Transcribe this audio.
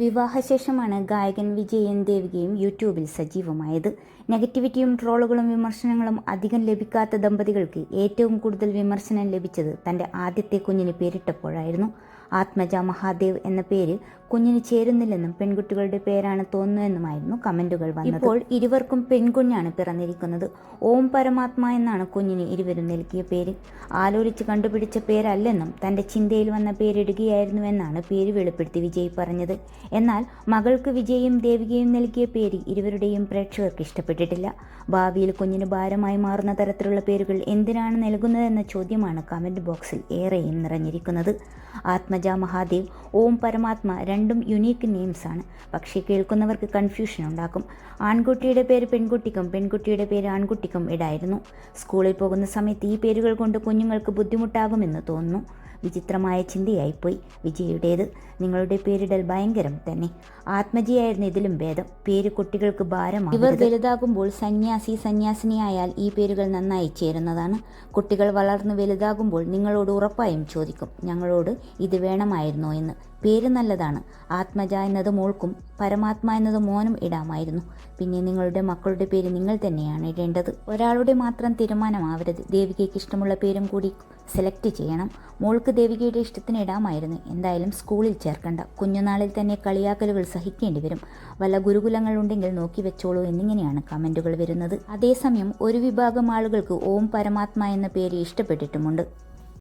വിവാഹശേഷമാണ് ഗായകൻ വിജയൻ ദേവികയും യൂട്യൂബിൽ സജീവമായത്. നെഗറ്റിവിറ്റിയും ട്രോളുകളും വിമർശനങ്ങളും അധികം ലഭിക്കാത്ത ദമ്പതികൾക്ക് ഏറ്റവും കൂടുതൽ വിമർശനം ലഭിച്ചത് തന്റെ ആദ്യത്തെ കുഞ്ഞിന് പേരിട്ടപ്പോഴായിരുന്നു. ആത്മജ മഹാദേവ് എന്ന പേര് കുഞ്ഞിന് ചേരുന്നില്ലെന്നും പെൺകുട്ടികളുടെ പേരാണ് തോന്നുന്നുവെന്നുമായിരുന്നു കമന്റുകൾ വന്നത്. ഇപ്പോൾ ഇരുവർക്കും പെൺകുഞ്ഞാണ് പിറന്നിരിക്കുന്നത്. ഓം പരമാത്മ എന്നാണ് കുഞ്ഞിന് ഇരുവരും നൽകിയ പേര്. ആലോചിച്ച് കണ്ടുപിടിച്ച പേരല്ലെന്നും തന്റെ ചിന്തയിൽ വന്ന പേരിടുകയായിരുന്നുവെന്നാണ് പേര് വെളിപ്പെടുത്തി വിജയ് പറഞ്ഞത്. എന്നാൽ മകൾക്ക് വിജയും ദേവികയും നൽകിയ പേര് ഇരുവരുടെയും പ്രേക്ഷകർക്ക് ഇഷ്ടപ്പെട്ടിട്ടില്ല. ഭാവിയിൽ കുഞ്ഞിന് ഭാരമായി മാറുന്ന തരത്തിലുള്ള പേരുകൾ എന്തിനാണ് നൽകുന്നതെന്ന ചോദ്യമാണ് കമന്റ് ബോക്സിൽ ഏറെയും നിറഞ്ഞിരിക്കുന്നത്. ആത്മജ മഹാദേവ് ഓം പരമാത്മ രണ്ടും യുണീക്ക് നെയിംസ് ആണ്. പക്ഷേ കേൾക്കുന്നവർക്ക് കൺഫ്യൂഷൻ ഉണ്ടാക്കും. ആൺകുട്ടിയുടെ പേര് പെൺകുട്ടിക്കും പെൺകുട്ടിയുടെ പേര് ആൺകുട്ടിക്കും ഇടായിരുന്നു. സ്കൂളിൽ പോകുന്ന സമയത്ത് ഈ പേരുകൾ കൊണ്ട് കുഞ്ഞുങ്ങൾക്ക് ബുദ്ധിമുട്ടാകുമെന്ന് തോന്നുന്നു. വിചിത്രമായ ചിന്തയായിപ്പോയി. വിജയുടേത് നിങ്ങളുടെ പേരിടൽ ഭയങ്കരം തന്നെ. ആത്മജിയായിരുന്നു ഇതിലും ഭേദം. പേര് കുട്ടികൾക്ക് ഭാരമാണ് ഇവർ വലുതാകുമ്പോൾ സന്യാസി സന്യാസിനിയായാൽ ഈ പേരുകൾ നന്നായി ചേരുന്നതാണ്. കുട്ടികൾ വളർന്ന് വലുതാകുമ്പോൾ നിങ്ങളോട് ഉറപ്പായും ചോദിക്കും. ഞങ്ങളോട് ഇത് വേണമായിരുന്നോ എന്ന്. പേര് നല്ലതാണ്. ആത്മജ എന്നത് മോൾക്കും പരമാത്മ എന്നത് മോനും ഇടാമായിരുന്നു. പിന്നെ നിങ്ങളുടെ മക്കളുടെ പേര് നിങ്ങൾ തന്നെയാണ് ഇടേണ്ടത്. ഒരാളുടെ മാത്രം തീരുമാനമാവരുത്. ദേവികയ്ക്ക് ഇഷ്ടമുള്ള പേരും കൂടി സെലക്ട് ചെയ്യണം. മോൾക്ക് ദേവികയുടെ ഇഷ്ടത്തിന് ഇടാമായിരുന്നു. എന്തായാലും സ്കൂളിൽ ചേർക്കണ്ട. കുഞ്ഞുനാളിൽ തന്നെ കളിയാക്കലുകൾ സഹിക്കേണ്ടി വരും. വല്ല ഗുരുകുലങ്ങൾ ഉണ്ടെങ്കിൽ നോക്കി വെച്ചോളൂ എന്നിങ്ങനെയാണ് കമന്റുകൾ വരുന്നത്. അതേസമയം ഒരു വിഭാഗം ആളുകൾക്ക് ഓം പരമാത്മ എന്ന പേര് ഇഷ്ടപ്പെട്ടിട്ടുമുണ്ട്.